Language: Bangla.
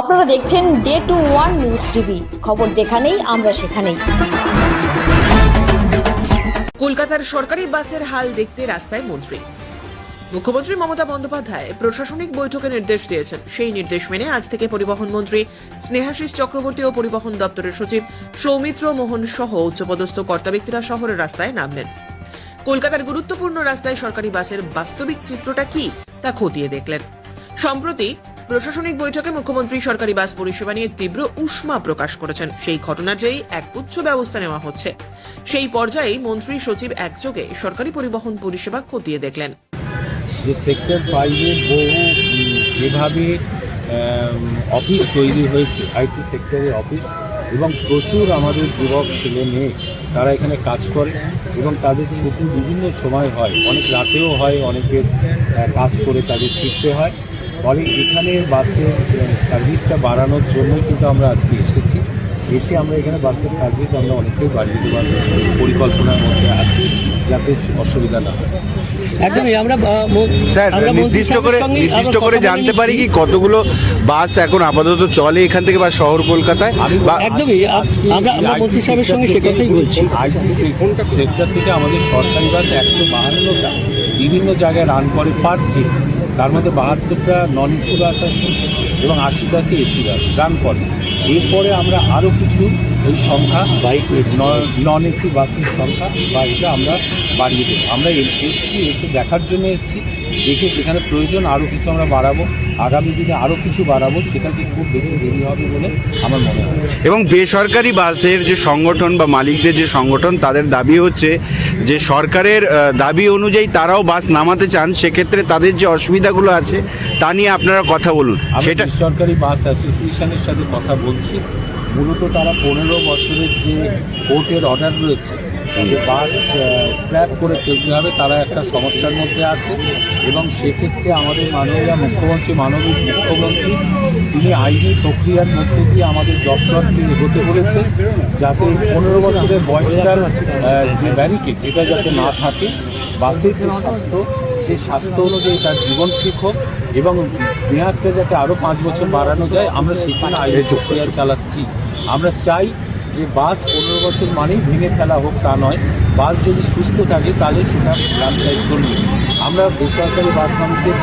আপনারা দেখছেন day two one news TV খবর যেখানেই, আমরা সেখানেই। কলকাতার সরকারি বাসের হাল দেখতে রাস্তায় মন্ত্রী। মুখ্যমন্ত্রী মমতা বন্দ্যোপাধ্যায় প্রশাসনিক বৈঠকে নির্দেশ দিয়েছেন। সেই নির্দেশ মেনে আজ থেকে পরিবহন মন্ত্রী স্নেহাশিস চক্রবর্তী ও পরিবহন দপ্তরের সচিব সৌমিত্র মোহন সহ উচ্চপদস্থ কর্তা ব্যক্তিরা শহরের রাস্তায় নামলেন। কলকাতার গুরুত্বপূর্ণ রাস্তায় সরকারি বাসের বাস্তবিক চিত্রটা কি তা খতিয়ে দেখলেন। সম্প্রতি প্রশাসনিক বৈঠকে মুখ্যমন্ত্রী সরকারি বাস পরিষেবা নিয়ে তীব্র উষ্মা প্রকাশ করেছেন। সেই ঘটনার যেই এক উচ্চ ব্যবস্থা নেওয়া হচ্ছে। সেই পর্যায়ে মন্ত্রী সচিব একযোগে সরকারি পরিবহন পরিষেবা খতিয়ে দেখলেন। যে সেক্টর ফাইভে বহু, যেভাবে অফিস তৈরি হয়েছে, আইটি সেক্টরের অফিস, এবং প্রচুর আমাদের যুবক, ছেলে, মেয়ে, তারা এখানে কাজ করে, এবং তাদের ছুটি বিভিন্ন সময় হয়। অনেক রাতেও হয়, অনেকের কাজ করে তাদের ফিরতে হয়। ফলে এখানে বাসের সার্ভিসটা বাড়ানোর জন্যই কিন্তু আমরা আজকে এসেছি। এসে আমরা এখানে বাসের সার্ভিস আমরা অনেকটাই বাড়িয়ে দেওয়ার পরিকল্পনার মধ্যে আছি যাতে অসুবিধা না হয়। একদমই আমরা স্যার নির্দিষ্ট করে নির্দিষ্ট করে জানতে পারি কি কতগুলো বাস এখন আপাতত চলে এখান থেকে বা শহর কলকাতায়? আমি একদমই, আজ- আজকে আমরা- আমরা এই মন্ত্রী সাহেবের সঙ্গে সে কথাই বলছি। সেক্টর থেকে আমাদের সরকারি বাস একশো বাহান্নটা বিভিন্ন জায়গায় রান করে পার ডে। তার মধ্যে বাহাত্তরটা নন এসি বাস আছে এবং আশিটা আছে এসি বাস রান করে। এরপরে আমরা আরও কিছু, এই সংখ্যা বাইক নন এসি বাসের সংখ্যা বা এটা আমরা বাড়িয়ে দেবো। আমরা এসছি, এসে দেখার জন্য এসছি, দেখে সেখানে প্রয়োজন আরও কিছু আমরা বাড়াবো। আগামী দিনে আরও কিছু বাড়াবো সেটাতে খুব বেশি দেরি হবে বলে আমার মনে হয়। এবং বেসরকারি বাসের যে সংগঠন বা মালিকদের যে সংগঠন তাদের দাবি হচ্ছে যে সরকারের দাবি অনুযায়ী তারাও বাস নামাতে চান সেক্ষেত্রে তাদের যে অসুবিধাগুলো আছে তা নিয়ে আপনারা কথা বলুন। সেটা সরকারি বাস অ্যাসোসিয়েশনের সাথে কথা বলছি। মূলত তারা পনেরো বছরের যে কোর্টের অর্ডার রয়েছে যে বাস স্ক্র্যাপ করে ফেলতে হবে তারা একটা সমস্যার মধ্যে আছে। এবং সেক্ষেত্রে আমাদের মাননীয় মুখ্যমন্ত্রী মানবিক মুখ্যমন্ত্রী তিনি আইনি প্রক্রিয়ার মধ্যে দিয়ে আমাদের দপ্তরকে এগোতে বলেছে যাতে পনেরো বছরের বয়সটার যে ব্যারিকেড এটা যাতে না থাকে বাসের যে স্বাস্থ্য সেই স্বাস্থ্য অনুযায়ী তার জীবন ঠিক হোক এবং মেয়াদটা যাতে আরও পাঁচ বছর বাড়ানো যায় আমরা সেখানে আইনি প্রক্রিয়া চালাচ্ছি। আমরা চাই যে বাস পনেরো বছর মানেই ভেঙে ফেলা হোক তা নয়, বাস যদি সুস্থ থাকে তাহলে সেটা রাস্তায় চলবে। আমরা বেসরকারি বাস মালিকদের